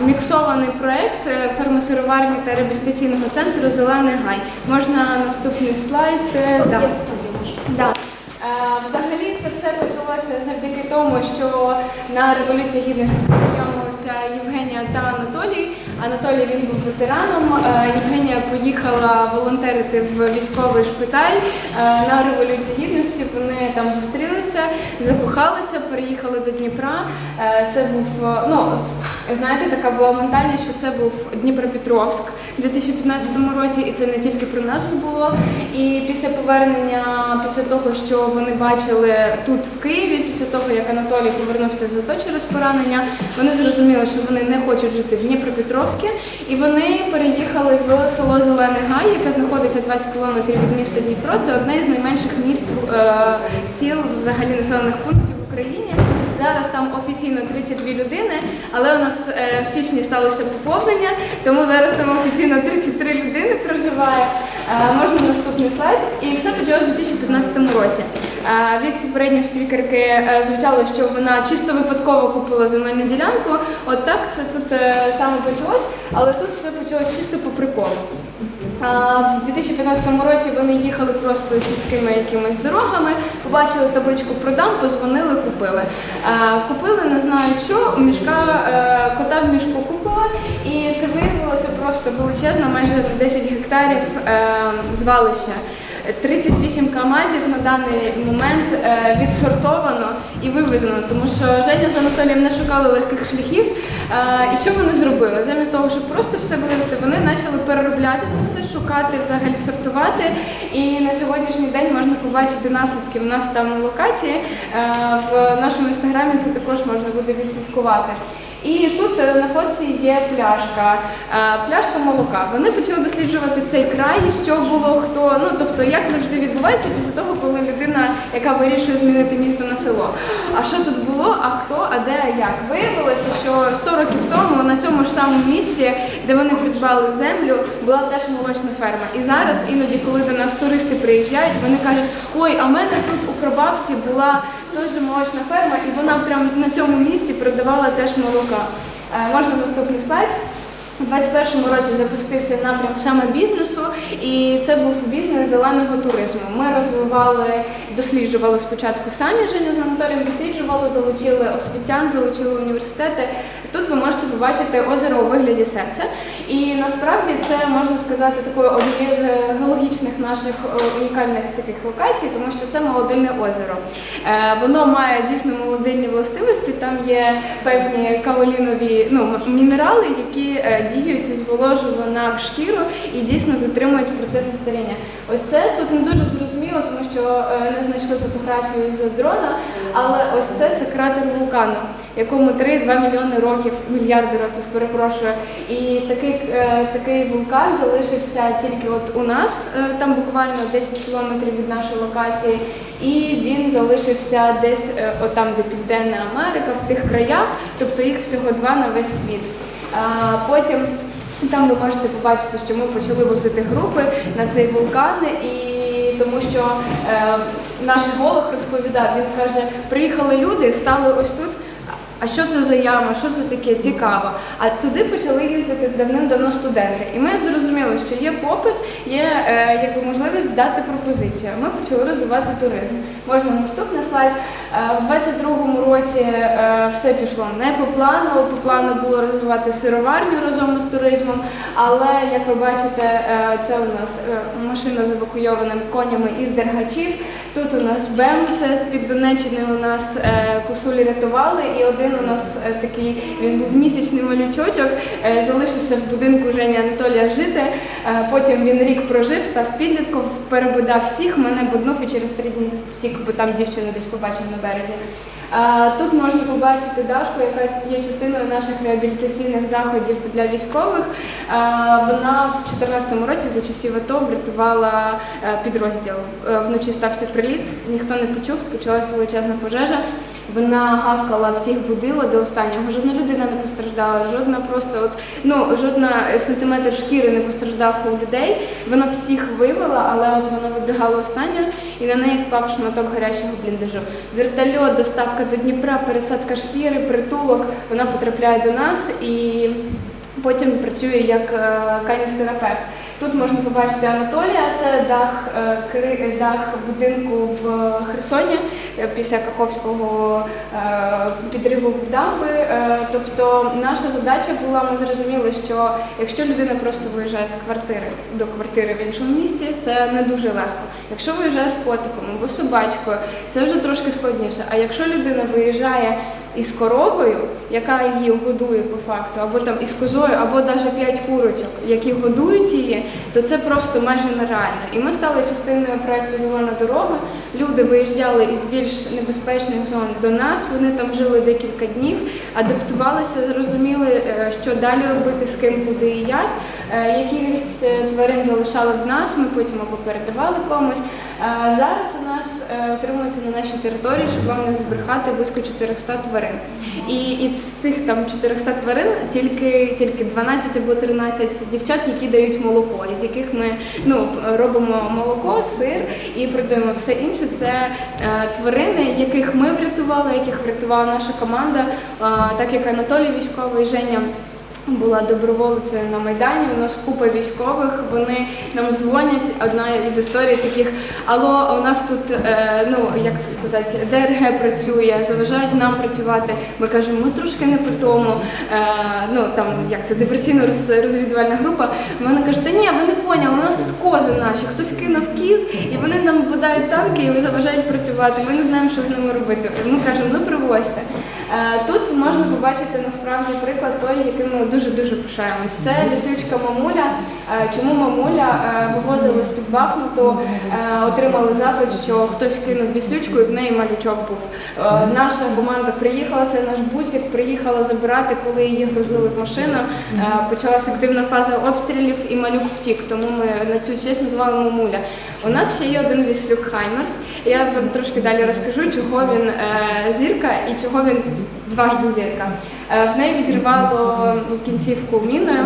міксований проект е, фермосироварні та реабілітаційного центру Зелений гай. Можна наступний слайд. Е, да. Да. Е, Взагалі це все почалося завдяки тому, що на Революції Гідності познайомилися Євгенія та Анатолій. Анатолій він був ветераном. Євгенія поїхала волонтерити в військовий шпиталь на Революції Гідності. Вони там зустрілися, закохалися, переїхали до Дніпра. Це був ну знаєте, така була ментальність, що це був Дніпропетровськ у 2015 році, і це не тільки про нас було. І після повернення, після того, що вони бачили тут в Києві, після того як Анатолій повернувся з АТО через поранення, вони зрозуміли, що вони не хочуть жити в Дніпропетровську, і вони переїхали в село Зелений Гай, яке знаходиться 20 кілометрів від міста Дніпро. Це одне з найменших міст е, сіл, взагалі населених пунктів в Україні. Зараз там офіційно 32 людини, але у нас е, в січні сталося поповнення, тому зараз там офіційно 33 людини проживає. Е, можна наступний слайд. І все почалося в 2015 році. Від попередньої спікерки е, звучало, що вона чисто випадково купила земельну ділянку. От так все тут е, саме почалось, але тут все почалось чисто по приколу. В 2015 році вони їхали просто сільськими якимись дорогами, побачили табличку продам, позвонили, купили. Купили, не знаю що, мішка, е, кота в мішку купили, і це виявилося просто величезно, майже 10 гектарів звалища. 38 камазів на даний момент е, відсортовано і вивезено, тому що Женя з Анатолієм не шукали легких шляхів. Е, і що вони зробили? Замість того, щоб просто все вивезти, вони почали переробляти це все, шукати, взагалі сортувати. І на сьогоднішній день можна побачити наслідки. У нас там на локації е, в нашому інстаграмі це також можна буде відслідкувати. І тут е, на фоці є пляшка, е, пляшка молока. Вони почали досліджувати цей край, що було хто. Ну тобто, як завжди відбувається після того, коли людина, яка вирішує змінити місто на село. А що тут було, а хто, а де, а як? Виявилося, що 100 років тому на цьому ж самому місці, де вони придбали землю, була теж молочна ферма. І зараз іноді, коли до нас туристи приїжджають, вони кажуть, ой, а в мене тут у прабабці була теж молочна ферма, і вона прямо на цьому місці продавала теж молока. Е, Можна наступний слайд. У 2021 році запустився напрям саме бізнесу, і це був бізнес зеленого туризму. Ми розвивали, досліджували спочатку самі Женя з Анатолієм, досліджували, залучили освітян, залучили університети. Тут ви можете побачити озеро у вигляді серця. І насправді це можна сказати такою однією з геологічних наших е, унікальних таких локацій, тому що це молодильне озеро. Е, Воно має дійсно молодильні властивості. Там є певні каолінові ну, мінерали, які е, діють зволожують на шкіру і дійсно затримують процеси старіння. Ось це тут не дуже зрозуміло, тому що не знайшли фотографію з дрона, але ось це це кратер вулкану, якому 3-2 мільйони років, мільярди років, перепрошую. І такий, е, такий вулкан залишився тільки от у нас, е, там буквально 10 кілометрів від нашої локації, і він залишився десь е, отам, де Південна Америка, в тих краях, тобто їх всього два на весь світ. Потім там ви можете побачити, що ми почали возити групи на цей вулкан, і тому що е, наш геолог розповідав, він каже, приїхали люди, стали ось тут. А що це за яма? Що це таке? Цікаво. А туди почали їздити давним-давно студенти. І ми зрозуміли, що є попит, є е, якби можливість дати пропозицію. Ми почали розвивати туризм. Можна наступний слайд. Е, в 22-му році е, все пішло не по плану. По плану було розвивати сироварню разом з туризмом. Але як ви бачите, е, це у нас машина з евакуйованими конями із Дергачів. Тут у нас БЕМ, це з-під Донеччини у нас косулі рятували, і один у нас такий, він був місячний малючочок, залишився в будинку Жені Анатолія жити. Потім він рік прожив, став підлітком, перебудав всіх, мене буднув і через три дні втік, бо там дівчину десь побачив на березі. Тут можна побачити Дашку, яка є частиною наших реабілітаційних заходів для військових. Вона в 2014 році за часів АТО врятувала е, підрозділ. Е, Вночі стався приліт, ніхто не почув, почалася величезна пожежа. Вона гавкала, всіх будила до останнього. Жодна людина не постраждала, жодна просто от ну жодна сантиметр шкіри не постраждав у людей. Вона всіх вивела, але от вона вибігала останньою, і на неї впав шматок гарячого бліндажу. Вертольот, доставка до Дніпра, пересадка шкіри, притулок. Вона потрапляє до нас і потім працює як е, каністерапевт. Тут можна побачити Анатолія, це дах, е, дах будинку в Херсоні е, після Каховського е, підриву дамби. Тобто наша задача була, ми зрозуміли, що якщо людина просто виїжджає з квартири до квартири в іншому місті, це не дуже легко. Якщо виїжджає з котиком або собачкою, це вже трошки складніше. А якщо людина виїжджає із коровою, яка її годує по факту, або там із козою, або навіть п'ять курочок, які годують її, то це просто майже нереально. І ми стали частиною проекту Зелена дорога. Люди виїжджали із більш небезпечних зон до нас. Вони там жили декілька днів, адаптувалися, зрозуміли, е, що далі робити, з ким, куди і як. Е, Якихось е, тварин залишали в нас, ми потім або передавали комусь. Зараз у нас е, отримується на нашій території, щоб вам не збрехати, близько 400 тварин. І із цих там 400 тварин тільки, тільки 12 або 13 дівчат, які дають молоко, із яких ми ну, робимо молоко, сир і продаємо все інше. Це е, тварини, яких ми врятували, яких врятувала наша команда, так як Анатолій військовий, Женя була доброволицею на Майдані. У нас купа військових. Вони нам дзвонять. Одна із історій таких: Алло, у нас тут е, ну як це сказати, ДРГ працює, заважають нам працювати. Ми кажемо, ми трошки не по тому. Е, ну там як це диверсійно роз- розвідувальна група. Вони кажуть, та ні, ви не поняли, у нас тут кози наші. Хтось кинув кіз, і вони нам бодають танки і заважають працювати. Ми не знаємо, що з ними робити. Ми кажемо, ну привозьте. Е, Тут можна побачити насправді приклад той, яким ми дуже дуже пишаємось. Це віслючка мамуля. Е, Чому мамуля е, вивозили з під Бахмуту, отримали запит, що хтось кинув віслючку і в неї малючок був. Наша команда приїхала, це наш бусик, приїхала забирати, коли її грузили в машину. Почалася активна фаза обстрілів і малюк втік. Тому ми на цю честь назвали мамуля. У нас ще є один віслюк Хаймерс. Я вам трошки далі розкажу, чого він зірка і чого він дважди зірка. Е, в неї відривало кінцівку міною.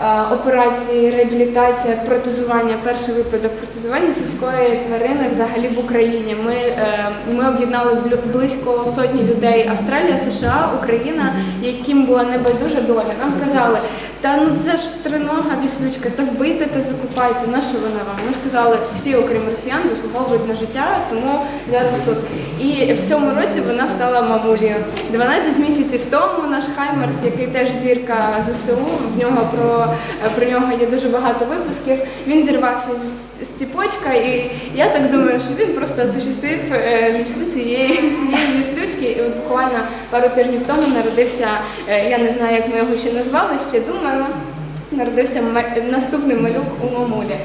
Е, Операції, реабілітація, протезування, перший випадок протезування сільської тварини взагалі в Україні. Ми, е, ми об'єднали близько сотні людей Австралія, США, Україна, яким була небайдужа доля. Нам казали, та ну це ж тринога віслючка, та вбийте та закупайте. На що вона вам? Ми сказали, всі, окрім росіян, заслуговують на життя, тому зараз тут. І в цьому році вона стала мамулею. 12 місяців тому наш Хаймерс, який теж зірка ЗСУ, в нього про, про нього є дуже багато випусків. Він зірвався з, з ціпочка, і я так думаю, що він просто осуществив е, мечту цієї цієї віслючки. І от буквально пару тижнів тому народився. е, Я не знаю, як ми його ще назвали, ще думаю. Народився ма- наступний малюк у мамулі.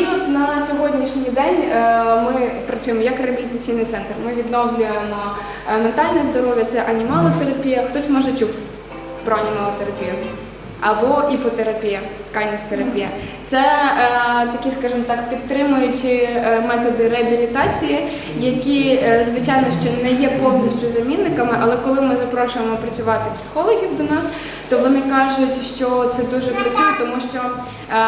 І от на сьогоднішній день е, ми працюємо як реабілітаційний центр. Ми відновлюємо е, ментальне здоров'я, це анімалотерапія. Хтось може чув про анімалотерапію. Або іпотерапія, каністерапія. Це е, такі, скажімо так, підтримуючі е, методи реабілітації, які, е, звичайно, що не є повністю замінниками, але коли ми запрошуємо працювати психологів до нас, то вони кажуть, що це дуже працює, тому що е,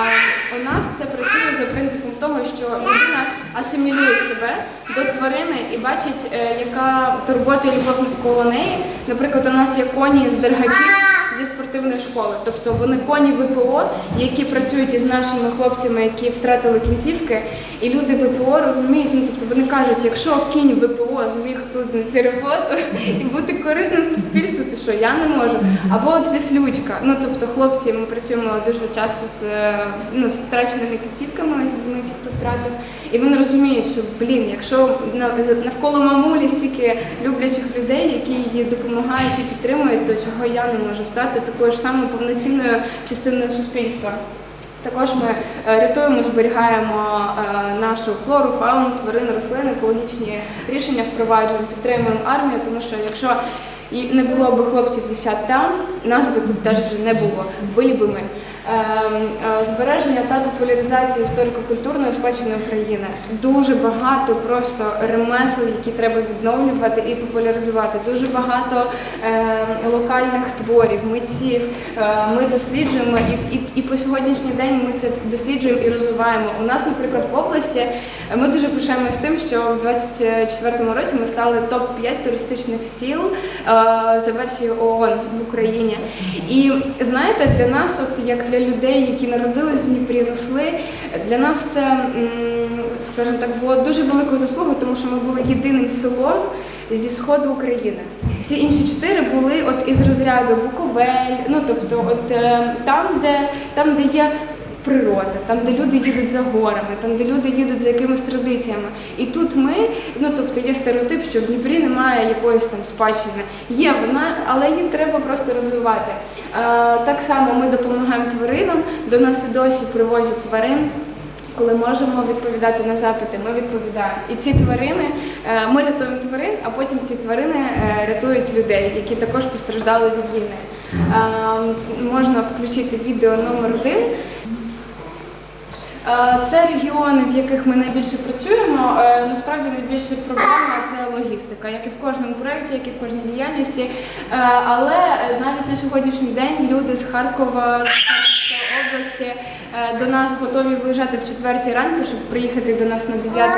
у нас це працює за принципом того, що людина асимілює себе до тварини і бачить, е, яка турбота і любов навколо неї. Наприклад, у нас є коні з дергачів зі спортивної школи, тобто вони коні ВПО, які працюють із нашими хлопцями, які втратили кінцівки, і люди ВПО розуміють, ну тобто вони кажуть, якщо кінь ВПО зміг тут знайти роботу і бути корисним суспільству, що я не можу. Або от віслючка. Ну тобто, хлопці, ми працюємо дуже часто з е, ну з втраченими кінцівками, з людьми, ті, хто втратив. І вони розуміють, що блін, якщо навколо мамулі стільки люблячих людей, які її допомагають і підтримують, то чого я не можу стати такою ж самою повноцінною частиною суспільства. Також ми е, рятуємо, зберігаємо е, нашу флору, фауну, тварин, рослин, екологічні рішення впроваджуємо, підтримуємо армію, тому що якщо і не було б хлопців, дівчат там, нас би тут теж вже не було. Були би ми. е, збереження та популяризації історико-культурної спадщини України. Дуже багато просто ремесел, які треба відновлювати і популяризувати. Дуже багато е, локальних творів, митців. Е, Ми досліджуємо і, і, і по сьогоднішній день ми це досліджуємо і розвиваємо. У нас, наприклад, в області ми дуже пишаємося тим, що в 24-му році ми стали топ-5 туристичних сіл е, за версією ООН в Україні. І знаєте, для нас, от як для людей, які народились в Дніпрі, росли, для нас це, скажімо так, було дуже великою заслугою, тому що ми були єдиним селом зі сходу України. Всі інші чотири були от із розряду Буковель, ну тобто, от е, там, де там, де є природа, там, де люди їдуть за горами, там, де люди їдуть за якимись традиціями. І тут ми, ну тобто є стереотип, що в Дніпрі немає якоїсь там спадщини. Є вона, але її треба просто розвивати. Е, так само ми допомагаємо тваринам, до нас і досі привозять тварин. Коли можемо відповідати на запити, ми відповідаємо. І ці тварини, е, ми рятуємо тварин, а потім ці тварини е, рятують людей, які також постраждали від війни. Е, Можна включити відео номер один. Е, Це регіони, в яких ми найбільше працюємо. Е, Насправді найбільша проблема це логістика, як і в кожному проєкті, як і в кожній діяльності. Е, Але навіть на сьогоднішній день люди з Харкова, з Харківської області до нас готові виїжджати в четвертій ранку, щоб приїхати до нас на 9 на 10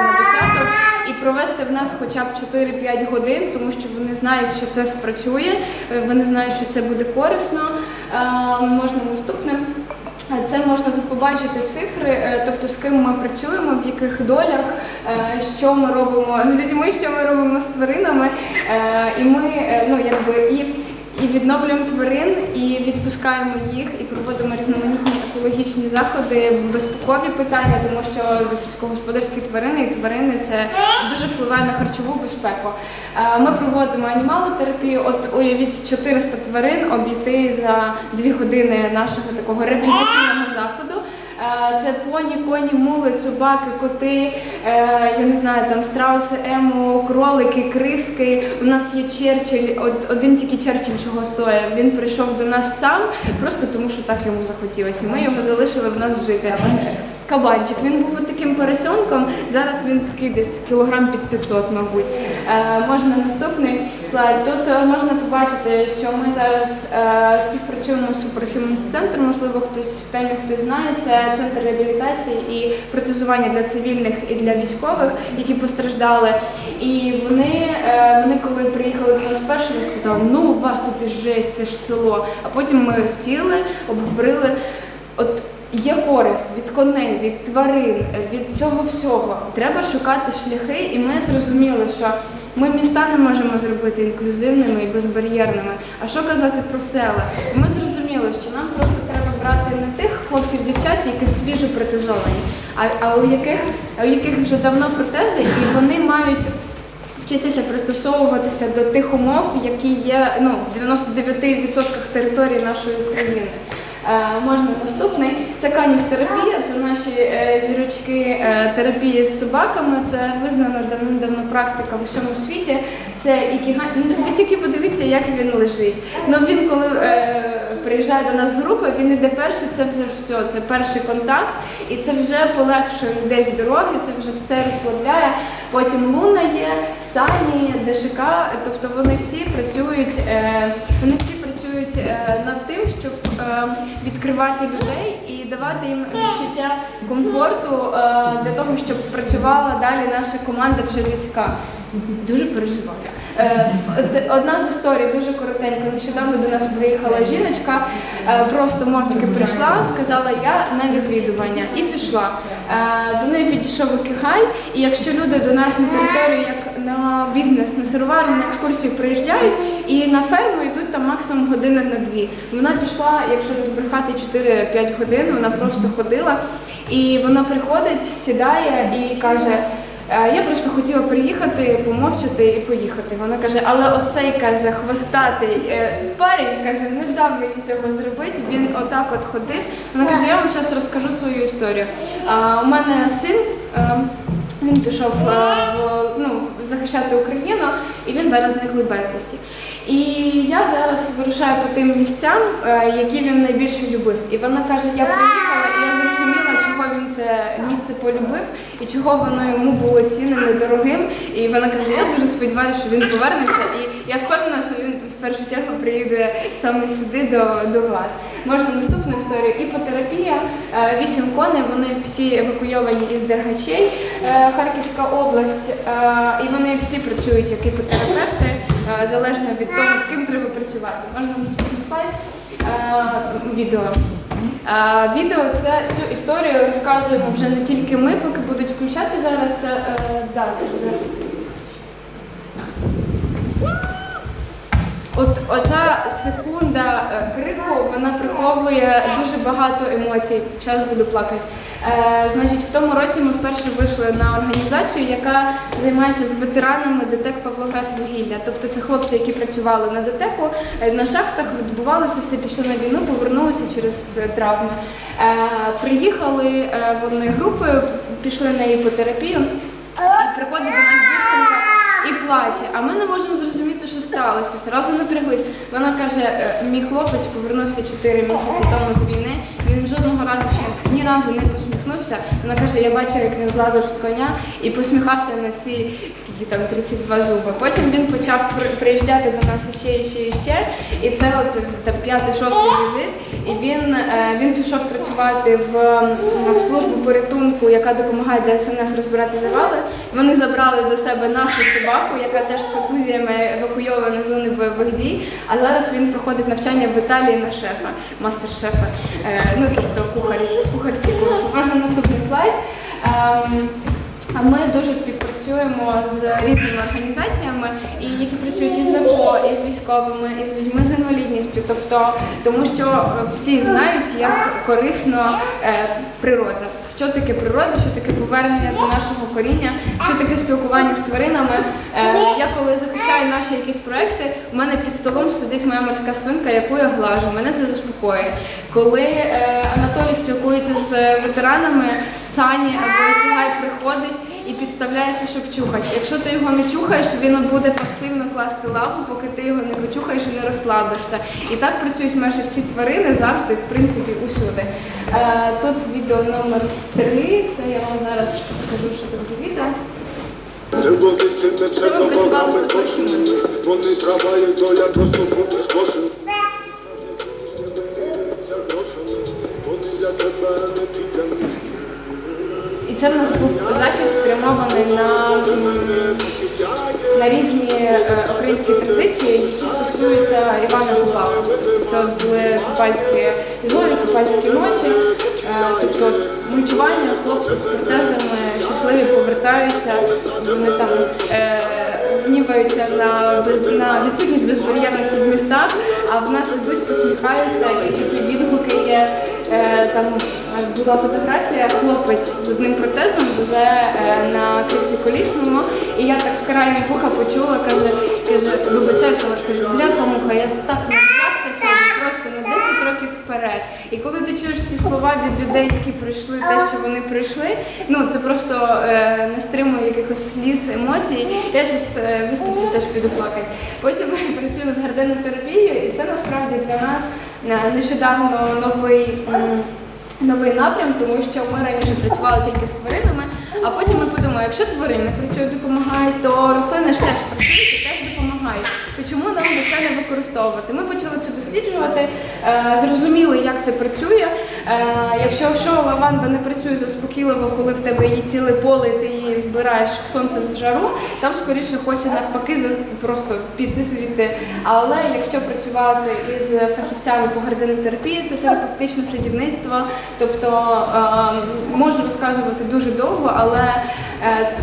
і провести в нас хоча б 4-5 годин, тому що вони знають, що це спрацює, вони знають, що це буде корисно. Можна наступним. Це можна тут побачити цифри, е, тобто з ким ми працюємо, в яких долях, е, що ми робимо з людьми, що ми робимо з тваринами. Е, І ми ну, якби, і, відновлюємо тварин, і відпускаємо їх, і проводимо різноманітні екологічні заходи, безпекові питання, тому що сільськогосподарські тварини і тварини це дуже впливає на харчову безпеку. Е, Ми проводимо анімалотерапію. От уявіть 400 тварин обійти за 2 години нашого такого реабілітаційного Це поні, коні, мули, собаки, коти, е, я не знаю, там страуси, ему, кролики, криски. У нас є Черчилль, од- один тільки Черчилль чого стоїть. Він прийшов до нас сам, просто тому що так йому захотілося. Ми його залишили в нас жити. Кабанчик. Він був таким поросенком. Зараз він такий десь кілограм під 500, мабуть. Е, можна наступний слайд. Тут е, можна побачити, що ми зараз е, співпрацюємо з Superhumans Center. Можливо, хтось в темі хтось знає. Це центр реабілітації і протезування для цивільних і для військових, які постраждали. І вони, вони коли приїхали до нас перше, вони сказали, ну у вас тут і жесть, це ж село. А потім ми сіли, обговорили. От Є користь від коней, від тварин, від цього всього. Треба шукати шляхи, і ми зрозуміли, що ми міста не можемо зробити інклюзивними і безбар'єрними. А що казати про села? Ми зрозуміли, що нам просто треба брати не тих хлопців, дівчат, які свіжо протезовані, а, а у яких а у яких вже давно протези, і вони мають вчитися пристосовуватися до тих умов, які є ну, в 99% території нашої України. Е, можна наступний. Це каністерапія, це наші е, зірочки е, терапії з собаками. Це визнана давним-давно практика в усьому світі. Це ікігай. Ну, ви тільки подивіться, як він лежить. Ну він, коли приїжджає до нас група, він іде перший, це вже все. Це перший контакт, і це вже полегшує людей з дороги, це вже все розслабляє. Потім Луна є, Сані, ДШК, тобто вони всі працюють, вони всі працюють е, над тим, щоб е, відкривати людей і давати їм відчуття комфорту е, для того, щоб працювала далі наша команда вже людська. Дуже переживаю. Одна з історій дуже коротенько. Нещодавно до нас приїхала жіночка, просто мовчки прийшла, сказала я на відвідування і пішла. До неї підійшов Окігай, і якщо люди до нас на територію, як на бізнес, на сироварню, на екскурсію приїжджають і на ферму йдуть там максимум години на дві. Вона пішла, якщо не збрехати 4-5 годин, вона просто ходила. І вона приходить, сідає і каже. «Е, Я просто хотіла приїхати, помовчати і поїхати. Вона каже, але оцей каже, хвостатий е, парень каже, не дав мені цього зробити. Він отак от ходив. Вона каже, я вам зараз розкажу свою історію. У мене син. Він пішов е, ну, захищати Україну, і він зараз зниклий безвісті. І я зараз вирушаю по тим місцям, е, які він найбільше любив. І вона каже: я приїхала, і я зрозуміла, чого він це місце полюбив і чого воно йому було цінним і дорогим. І вона каже: Я дуже сподіваюся, що він повернеться. І я впевнена, що першу чергу приїде саме сюди до, до вас. Можна наступну історію. Іпотерапія, е, вісім коней, вони всі евакуйовані із Дергачей, е, Харківська область, е, і вони всі працюють як іпотерапевти, залежно від того, з ким треба працювати. Можна наступний слайд. Відео. Відео це цю історію розказуємо вже не тільки ми, поки будуть включати зараз. Це да, це буде. От оця секунда е, крику вона приховує дуже багато емоцій. Зараз буду плакати. Е, значить, в тому році ми вперше вийшли на організацію, яка займається з ветеранами ДТЕК Павлоград вугілля. Тобто це хлопці, які працювали на ДТЕКу е, на шахтах, відбували все, пішли на війну, повернулися через е, травми. Е, приїхали вони групою, пішли на іпотерапію, і приходить до нас дівчинка і плаче. А ми не можемо зрозуміти, що сталося. Зразу напряглись. Вона каже: «Е, мій хлопець повернувся 4 місяці тому з війни. Він жодного разу ще ні разу не посміхнувся. Вона каже, я бачила, як він злазив з коня і посміхався на всі скільки там 32 зуби. Потім він почав приїжджати до нас ще і ще і ще. І це от п'ятий, шостий візит. І він, е, він пішов працювати в, в службу порятунку, яка допомагає ДСНС розбирати завали. Вони забрали до себе нашу собаку, яка теж з контузіями евакуйована з зони бойових дій. А зараз він проходить навчання в Італії на шефа, мастер-шефа. Е, ну тобто кухар, кухарський курс. Можна наступний слайд. Ем, ми дуже співпрацюємо з різними організаціями, і які працюють із ВПО, і з військовими, і з людьми з інвалідністю. Тобто, тому що всі знають, як корисно е, природа. Що таке природа, що таке повернення до нашого коріння, що таке спілкування з тваринами. Е, я коли захищаю наші якісь проекти, у мене під столом сидить моя морська свинка, яку я глажу. Мене це заспокоює. Коли е, Анатолій спілкується з ветеранами в сані або який приходить і підставляється, щоб чухати. Якщо ти його не чухаєш, він буде пасивно класти лапу, поки ти його не почухаєш і не розслабишся. І так працюють майже всі тварини завжди, в принципі, усюди. Е, тут відео номер три. Це я вам зараз скажу, що тут за відео. З тими працювали вони траває доля просто бути скошені. Вони для тебе не підемо. Це в нас був захід спрямований на, на різні е, українські традиції, які стосуються Івана Купала. Це були купальські зорі, купальські ночі. Е, Тобто мульчування, хлопці з протезами щасливі повертаються, вони там е, гніваються на, на відсутність безбар'єрності в містах, а в нас ідуть, посміхаються, і такі відгуки є. Там була фотографія, хлопець з одним протезом везе е, на кріслі колісному, і я так краєм вуха почула, каже, каже, вибачайся, але каже, бляха муха, я так набрався сьогодні просто на 10 років вперед. І коли ти чуєш ці слова від людей, які пройшли те, що вони пройшли, ну це просто е, не стримує якихось сліз, емоцій. Я зараз е, виступлю, теж піду плакати. Потім ми працюємо з гарденотерапією, і це насправді для нас е, нещодавно новий. м, Новий напрям, тому що ми раніше працювали тільки з тваринами, а потім ми подумали, якщо тварини працюють, допомагають, то рослини ж теж працюють і теж допомагають. То чому нам це не використовувати? Ми почали це досліджувати, е, зрозуміли, як це працює. Е, якщо що лаванда не працює заспокійливо, коли в тебе є ціле поле, і ти її збираєш в сонце в жару, там скоріше хоче навпаки просто піти звідти. Але якщо працювати із фахівцями по гарденотерапії, це терапевтичне садівництво. Тобто е, можу розказувати дуже довго, але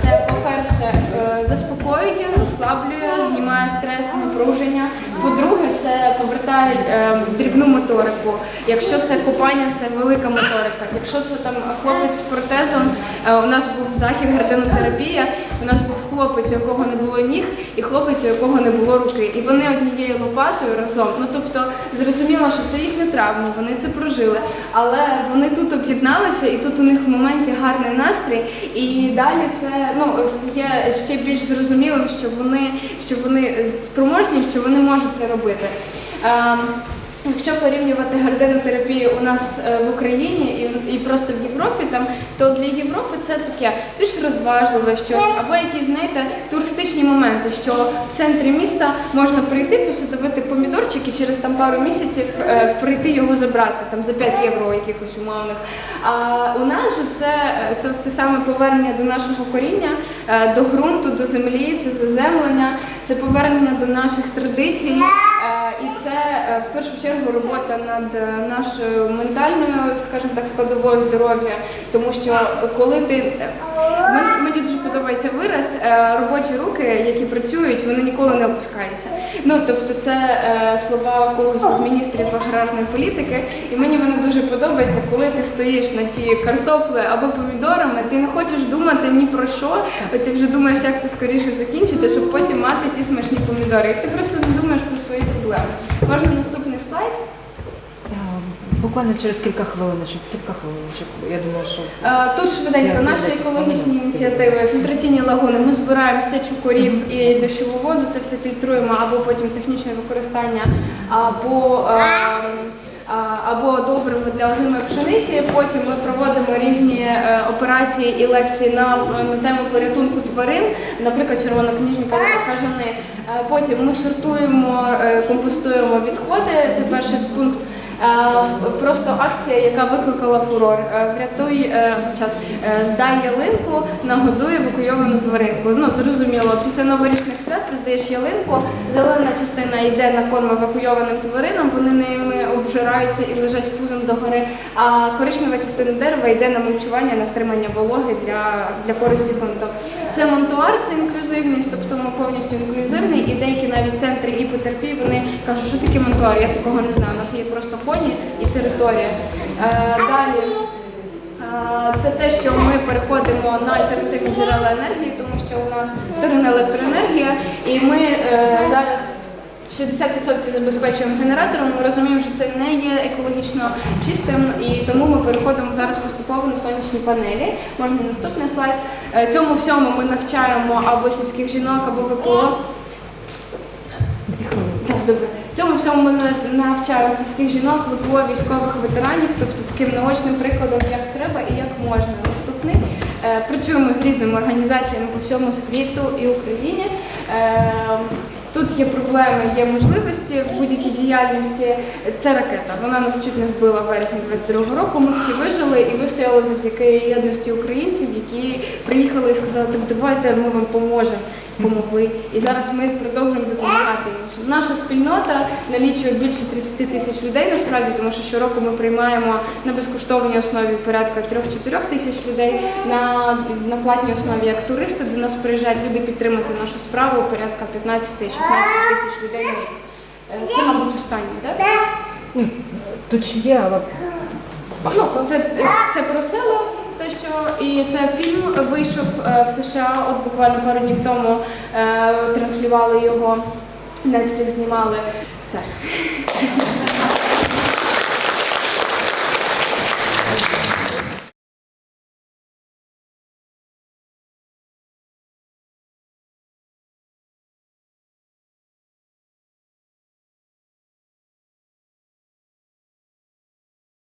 це, по-перше, е, заспокоює, розслаблює, знімає стрес, напруження. По-друге, це повертає е, дрібну моторику. Якщо це купання, це велика моторика. Якщо це там хлопець з протезом, е, у нас був захід гарденотерапія, у нас був хлопець, у якого не було ніг, і хлопець, у якого не було руки. І вони однією лопатою разом. Ну тобто зрозуміло, що це їхня травма, вони це прожили. Але вони тут об'єдналися, і тут у них в моменті гарний настрій. І далі це ну є ще більш зрозумілим, що вони що вони спроможні, що вони можуть це робити. Ем, Якщо порівнювати гарденотерапію у нас е, в Україні і, і просто в Європі, там то для Європи це таке більш розважливе щось, або якісь, знаєте, туристичні моменти, що в центрі міста можна прийти, посадовити помідорчик і через там пару місяців е, прийти його забрати там за 5 євро якихось умовних. А у нас же це, е, це те саме повернення до нашого коріння, е, до ґрунту, до землі, це заземлення, це повернення до наших традицій. І це е, в першу чергу робота над е, нашою ментальною, скажімо так, складовою здоров'я, тому що коли ти мені дуже подобається вираз, е, робочі руки, які працюють, вони ніколи не опускаються. Ну тобто, це слова когось з міністрів аграрної політики, і мені воно дуже подобається, коли ти стоїш на ті картопли або помідорами, ти не хочеш думати ні про що, ти вже думаєш, як ти скоріше закінчити, щоб потім мати ті смачні помідори. І ти просто не думаєш про свої проблеми. Можна наступний слайд. Е, Буквально через кілька хвилиночок, кілька хвилиночок. Я думаю, що Е, Тут швиденько наші екологічні ініціативи, фільтраційні лагуни. Ми збираємо сечу корів і дощову воду, це все фільтруємо або потім технічне використання, або, ем, а, або добриво для озимої пшениці. Потім ми проводимо різні е, операції і лекції на, на тему порятунку тварин, наприклад, червонокніжні кажани. Е, Потім ми сортуємо, е, компостуємо відходи. Це перший пункт. Е, Просто акція, яка викликала фурор. Врятуй е, час, е, здай ялинку, нагодуй евакуйовану тваринку. Ну зрозуміло, після новорічних свят ти здаєш ялинку, зелена частина йде на корм евакуйованим тваринам, вони ними обжираються і лежать пузом догори. А коричнева частина дерева йде на мульчування, на втримання вологи для, для користі ґрунту. Це монтуар, це інклюзивність, тобто ми повністю інклюзивний, і деякі навіть центри і потерпі, вони кажуть, що таке монтуар, я такого не знаю. У нас є просто коні і територія. Е, далі. е, Це те, що ми переходимо на альтернативні джерела енергії, тому що у нас вторинна електроенергія, і ми е, зараз 60% забезпечуємо генератором. Ми розуміємо, що це не є екологічно чистим, і тому ми переходимо зараз поступово на сонячні панелі. Можна наступний слайд. Е, Цьому всьому ми навчаємо або сільських жінок, або ВПО. Так, добре. Цьому всьому ми навчаємо сільських жінок, ВПО, військових ветеранів, тобто таким наочним прикладом, як треба і як можна. Наступний. Е, Працюємо з різними організаціями по всьому світу і Україні. Тут є проблеми, є можливості в будь-якій діяльності. Це ракета. Вона нас чуть не вбила в вересні 22 року. Ми всі вижили і вистояли завдяки єдності українців, які приїхали і сказали, так давайте ми вам поможемо. Помогли. І зараз ми продовжуємо допомагати. Наша спільнота налічує більше 30 тисяч людей насправді, тому що щороку ми приймаємо на безкоштовній основі порядка 3-4 тисяч людей. На, на платній основі як туристи до нас приїжджають люди підтримати нашу справу порядка 15-16 тисяч людей. Е, Це, мабуть, останній, так? Тут ще є, але Ну, це, це про село, те, що і це фільм вийшов е, в США, от буквально пару днів тому е, транслювали його, Netflix знімали. Все.